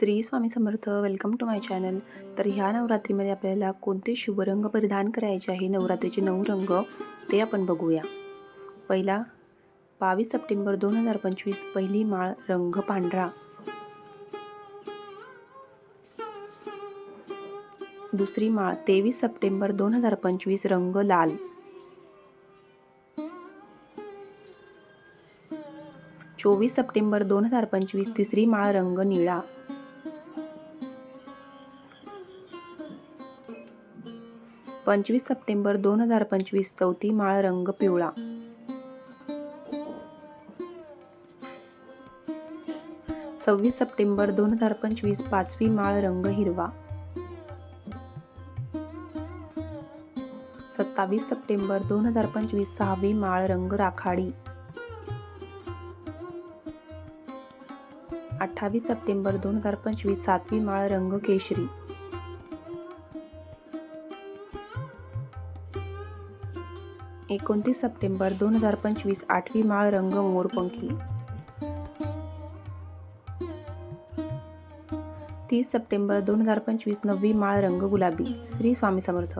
Shri Swami Samarth welcome to my channel तर ह्या नवरात्रीमध्ये आपल्याला कोणते शुभ रंग परिधान करायचे आहे नवरात्रीचे नऊ रंग ते आपण बघूया. पहिला बावीस सप्टेंबर दोन हजार पंचवीस पहिली माळ रंग पांढरा. दुसरी माळ तेवीस सप्टेंबर दोन हजार पंचवीस रंग लाल. चोवीस सप्टेंबर दोन हजार पंचवीस तिसरी माळ रंग निळा. पंचवीस सप्टेंबर दोन हजार पंचवीस चौथी माळ रंग पिवळा. सव्वीस सप्टेंबर दोन हजार पंचवीस पाचवी माळ रंग हिरवा. सत्तावीस सप्टेंबर दोन हजार पंचवीस सहावी माळ रंग राखाडी. अठ्ठावीस सप्टेंबर दोन हजार पंचवीस सातवी माळ रंग केशरी. एकोणतीस सप्टेंबर दोन हजार पंचवीस आठवी माळ रंग मोरपंखी. तीस सप्टेंबर दोन हजार पंचवीस नववी माळ रंग गुलाबी. श्री स्वामी समर्थ.